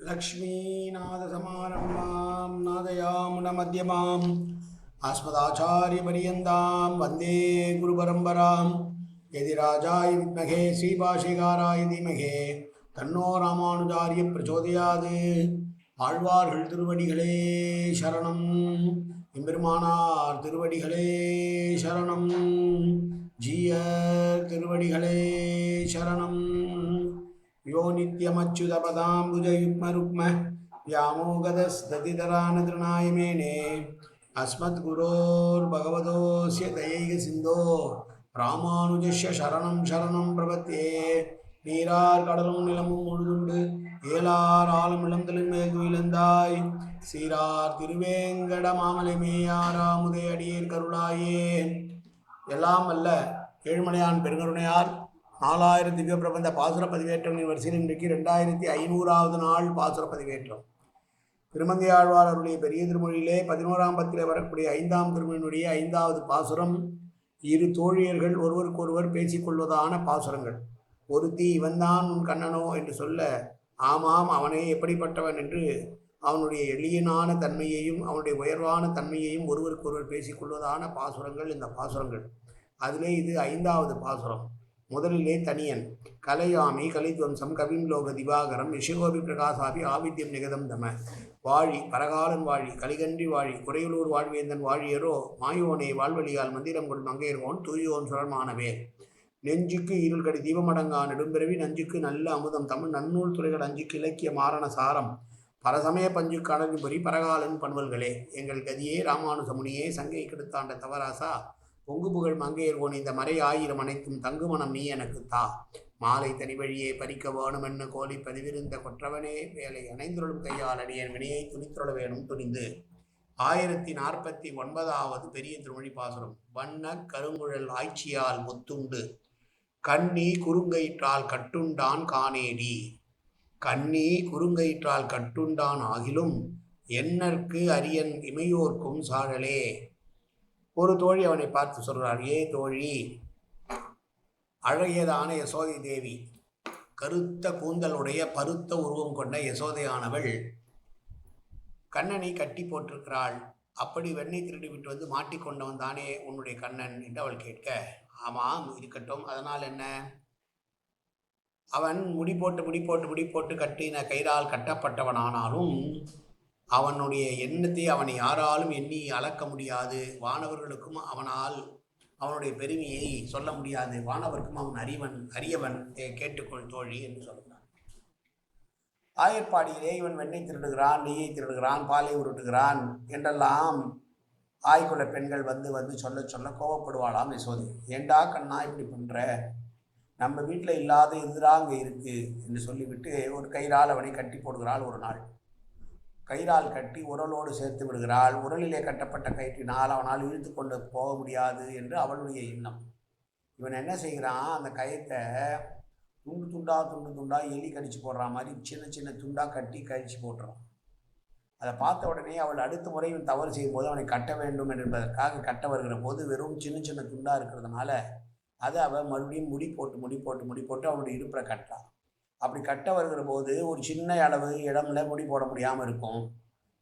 लक्ष्मीनाथसमारम्भां नादयामुनमध्यमाम् अस्मदाचार्यपर्यन्तां वन्दे गुरुपरम्परां यदि राजाय विद्महे श्रीभाषिकाराय धीमहे தன்னோ ராமானுஜாரிய பிரச்சோதயாது ஆழ்வார்கள் திருவடிகளே சரணம் எம்பெருமானார் திருவடிகளே சரணம் ஜீயர் திருவடிகளே சரணம் யோ நித்யமச்சுதபதாம்புஜயுக்மருக்ம व्यामोगदस्ततितरानतृणाय मेने अस्मद्गुरोर्भगवतोऽस्य दयैक सिन्धो ராமானுஜஸ்ய சரணம் சரணம் பிரபத்தே நீரார் கடலும் நிலமும் முழுதுண்டு ஏலார் ஆளும் இளந்தலின் மேல் துயிலந்தாய் சீரார் திருவேங்கட மாமலை மேயாராமுதே அடியேர் கருளாயே எல்லாம் அல்ல ஏழுமலையான் பெருங்கருணையால் நாலாயிரம் திவ்ய பிரபந்த பாசுர பதிவேற்றங்களின் வரிசையில் இன்றைக்கு ரெண்டாயிரத்தி ஐநூறாவது நாள் பாசுர பதிவேற்றம் திருமங்கை ஆழ்வார் அவருடைய பெரிய திருமொழியிலே பதினோராம் பத்தில் வரக்கூடிய ஐந்தாம் திருமொழியினுடைய ஐந்தாவது பாசுரம் இரு தோழியர்கள் ஒருவருக்கொருவர் பேசிக்கொள்வதான பாசுரங்கள். ஒருத்தி இவன்தான் உன் கண்ணனோ என்று சொல்ல ஆமாம் அவனே எப்படிப்பட்டவன் என்று அவனுடைய எளியனான தன்மையையும் அவனுடைய உயர்வான தன்மையையும் ஒருவருக்கொருவர் பேசிக்கொள்வதான பாசுரங்கள் இந்த பாசுரங்கள். அதிலே இது ஐந்தாவது பாசுரம். முதலிலே தனியன். கலையாமி கலித்வம்சம் கவிம்லோக திவாகரம் ரிஷிகோபி பிரகாசாபி ஆவித்யம் நிகதம் தம. வாழி பரகாலன் வாழி கலிகன்றி வாழி குறையுளூர் வாழ்வேந்தன் வாழியரோ மாயோனே வாழ்வழியால் மந்திரம் கொள் மங்கையர்கோன் தூயோன் சுரமானவே நெஞ்சுக்கு இருள் கடி தீபமடங்கா நெடும்பிறவி நஞ்சுக்கு நல்ல அமுதம் தமிழ் நன்னூல் துறைகள் அஞ்சுக்கு இலக்கிய மாரண சாரம். பரசமய பஞ்சு கடலின்புரி பரகாலன் பண்பல்களே எங்கள் கதியே ராமானுசமுனியே சங்கை கெடுத்தாண்ட தவராசா. பொங்கு புகழ் மங்கையர்கோன் இந்த மறை ஆயிரம் அனைத்தும் தங்குமணம் நீ எனக்கு தா. மாலை தனி வழியே பறிக்க வேணுமென்னு கோலி பதிவிருந்த கொற்றவனே வேலை அணைந்துருளும் கையால் அடியன் வினையை துணித்துள்ள வேணும் துணிந்து. ஆயிரத்தி நாற்பத்தி ஒன்பதாவது பெரிய திருமொழி பாசுரம். வண்ண கருங்குழல் ஆய்ச்சியால் முத்துண்டு. கண்ணி குறுங்கயிற்றால் கட்டுண்டான் காணேடி. கண்ணி குறுங்கயிற்றால் கட்டுண்டான் ஆகிலும் என்னற்கு அரியன் இமையோர்க்கும் சாழலே. ஒரு தோழி அவனை பார்த்து சொல்கிறார் ஏ தோழி அழகியதான யசோதை தேவி கருத்த கூந்தலுடைய பருத்த உருவம் கொண்ட யசோதையானவள் கண்ணனை கட்டி போட்டிருக்கிறாள். அப்படி வெண்ணெய் திருடி விட்டு வந்து மாட்டிக்கொண்டவன் தானே உன்னுடைய கண்ணன்? என்று அவள் கேட்க ஆமாம் இருக்கட்டும். அதனால் என்ன? அவன் முடி போட்டு முடி போட்டு முடி போட்டு கட்டின கயிறால் கட்டப்பட்டவனானாலும் அவனுடைய எண்ணத்தை அவனை யாராலும் எண்ணி அளக்க முடியாது. வானவர்களுக்கும் அவனால் அவனுடைய பெருமையை சொல்ல முடியாது. வானவருக்கும் அவன் அறிவன் அரியவன் கேட்டுக்கொள் தோழி என்று சொல்கிறான் ஆயர்பாடியிலே இவன் வெண்ணை திருடுகிறான் நெய்யை திருடுகிறான் பாலை உருட்டுகிறான் என்றெல்லாம் ஆய்குல பெண்கள் வந்து வந்து சொல்ல சொல்ல கோவப்படுவாளாம் யசோதை. ஏண்டா கண்ணா இப்படி பண்ணுற நம்ம வீட்டில் இல்லாத இதுதான் அங்கே இருக்குது என்று சொல்லிவிட்டு ஒரு கயிறால் அவனை கட்டி போடுகிறாள் ஒரு நாள். கயிறால் கட்டி உரலோடு சேர்த்து விடுகிறாள். உரலிலே கட்டப்பட்ட கயிற்றினால் அவனால் இழுத்து கொண்டு போக முடியாது என்று அவளுடைய எண்ணம். இவன் என்ன செய்கிறான்? அந்த கயத்தை துண்டு துண்டா துண்டு துண்டா எலி கடிச்சு போடுற மாதிரி சின்ன சின்ன துண்டா கட்டி கழிச்சு போட்டுறான். அதை பார்த்த உடனே அவள் அடுத்த முறை இவன் தவறு செய்யும்போது அவனை கட்ட வேண்டும் என்பதற்காக கட்ட வருகிற போது வெறும் சின்ன சின்ன துண்டா இருக்கிறதுனால அதை அவள் மறுபடியும் முடி போட்டு முடி போட்டு முடி போட்டு அவனுடைய இடுப்பில் கட்டுறான். அப்படி கட்ட வருகிற போது ஒரு சின்ன அளவு இடம்ல முடி போட முடியாமல் இருக்கும்.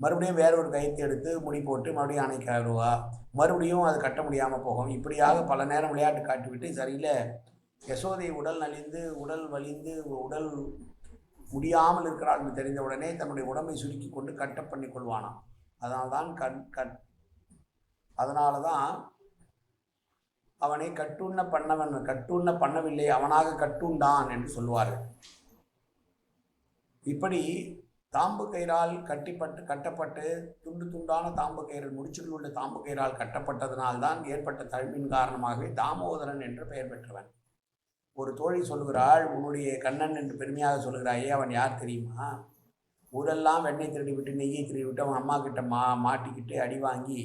மறுபடியும் வேற ஒரு கயிற்று எடுத்து முடி போட்டு மறுபடியும் அணைக்க வருவா மறுபடியும் அது கட்ட முடியாமல் போகும். இப்படியாக பல நேரம் விளையாட்டு காட்டிவிட்டு சரியில்லை. யசோதை உடல் நலிந்து உடல் வலிந்து உடல் முடியாமல் இருக்கிறாள் என்று தெரிந்த உடனே தன்னுடைய உடம்பை சுருக்கி கொண்டு கட்ட பண்ணி கொள்வானாம். அதனால் தான் கண் கட் அதனால தான் அவனை கட்டுண்ண பண்ணவன் கட்டுண்ண பண்ணவில்லை அவனாக கட்டுண்டான் என்று சொல்வார்கள் இப்படி தாம்பு கயிறால் கட்டிப்பட்டு கட்டப்பட்டு துண்டு துண்டான தாம்பு கயிறு முடிச்சுகள் உள்ள தாம்பு கயிறால் கட்டப்பட்டதனால்தான் ஏற்பட்ட தழும்பின் காரணமாகவே தாமோதரன் என்று பெயர் பெற்றவன். ஒரு தோழி சொல்கிறாள் உன்னுடைய கண்ணன் என்று பெருமையாக சொல்கிறாயே அவன் யார் தெரியுமா? ஊரெல்லாம் வெண்ணெய் திருடி விட்டு நெய்யை திருடி விட்டு அவன் அம்மா கிட்ட மா மாட்டிக்கிட்டு அடி வாங்கி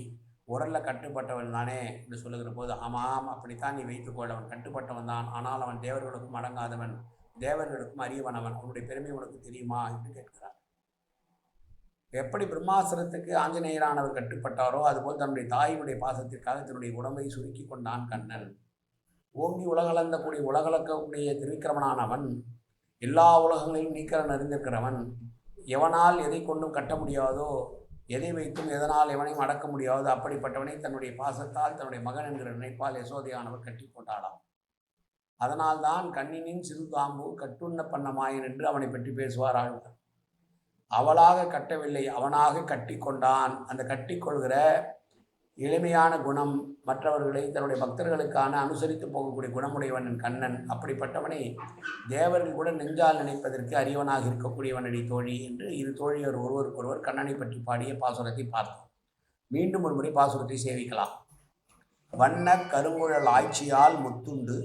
உரலில் கட்டுப்பட்டவன் தானே? என்று சொல்லுகிற போது ஆமாம் அப்படித்தான் நீ வைத்துக்கொள் அவன் கட்டுப்பட்டவன் தான். ஆனால் அவன் தேவர்களுக்கும் அடங்காதவன். தேவர்களுக்கும் அறியவனவன். அவன் அவனுடைய பெருமை உனக்கு தெரியுமா? என்று கேட்கிறார். எப்படி பிரம்மாசுரத்துக்கு ஆஞ்சநேயரானவர் கட்டுப்பட்டாரோ அதுபோல் தன்னுடைய தாயினுடைய பாசத்திற்காக தன்னுடைய உடம்பை சுருக்கி கொண்டான் கண்ணன். ஓங்கி உலகளந்தக்கூடிய உலகளக்கக்கூடிய திருவிக்கிரமனானவன் எல்லா உலகங்களையும் நீக்கரன் அறிந்திருக்கிறவன் எவனால் எதை கொண்டும் கட்ட முடியாதோ எதை வைத்தும் எதனால் எவனையும் அடக்க முடியாதோ அப்படிப்பட்டவனை தன்னுடைய பாசத்தால் தன்னுடைய மகன் என்கிற நினைப்பால் யசோதையானவர் கட்டி போட்டாளாம் அதனால்தான் கண்ணினின் சிறு தாம்பு கட்டுண்ண பண்ண மாயன் என்று அவனை பற்றி பேசுவார் ஆழ்வார் அவளாக கட்டவில்லை அவனாக கட்டி கொண்டான். அந்த கட்டிக்கொள்கிற எளிமையான குணம் மற்றவர்களை தன்னுடைய பக்தர்களுக்கான அனுசரித்து போகக்கூடிய குணமுடையவன் கண்ணன். அப்படிப்பட்டவனை தேவர்கள் கூட நெஞ்சால் நினைப்பதற்கு அறிவனாக இருக்கக்கூடியவனடி தோழி என்று இரு தோழியர் ஒருவருக்கொருவர் கண்ணனை பற்றி பாடிய பாசுரத்தை பார்த்தோம். மீண்டும் ஒரு முறை பாசுரத்தை சேவிக்கலாம். வண்ண கருங்குழல் ஆய்ச்சியால் முத்துண்டு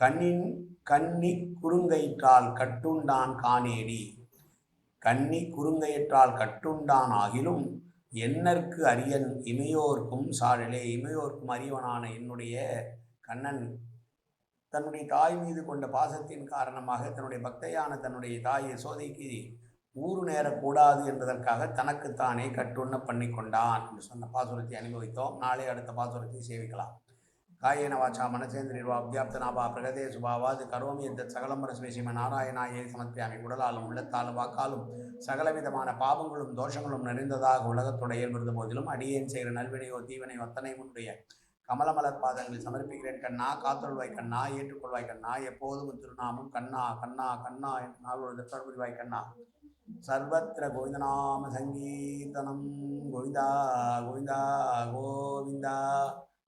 கண்ணின் கண்ணி குறுங்கயிற்றால் கட்டுண்டான் காணேடி. கண்ணி குறுங்கயிற்றால் கட்டுண்டான் ஆகிலும் என்னற்கு அரியன்? இமையோர்க்கும் சாழலே இமையோர்க்கும் அறிவனான என்னுடைய கண்ணன். தன்னுடைய தாய் மீது கொண்ட பாசத்தின் காரணமாக தன்னுடைய பக்தையான தன்னுடைய தாய் யசோதைக்கு ஊறு நேரக்கூடாது என்பதற்காக தனக்குத்தானே கட்டுண்ண பண்ணி கொண்டான் என்று சொன்ன பாசுரத்தை அனுபவித்தோம். நாளை அடுத்த பாசுரத்தை சேவிக்கலாம். காயேன வாச்சா மனசேந்திரிர்வா அப்தியாப்தனாபா பிரகதே சுபாவாது கரோமி எந்த சகலம்பர ஸ்மேசிம நாராயணாயே சமர்ப்பியாமி. உடலாலும் உள்ளத்தாலும் வாக்காலும் சகலவிதமான பாவங்களும் தோஷங்களும் நிறைந்ததாக உலகத்துடைய இயல்பிருந்த போதிலும் அடியேன் செய்கிற நல்வினையோ தீவனை ஒத்தனை உன்னுடைய கமலமலர் பாதங்களில் சமர்ப்பிக்கிறேன் கண்ணா காத்தொள்வாய் கண்ணா ஏற்றுக்கொள்வாய் கண்ணா எப்போதும் திருநாமும் திருநாமம் கண்ணா கண்ணா கண்ணா என்று நாளொரு தற்புரிவாய் கண்ணா. சர்வத்திர கோவிந்தநாம சங்கீர்த்தனம் கோவிந்தா கோவிந்தா கோவிந்தா.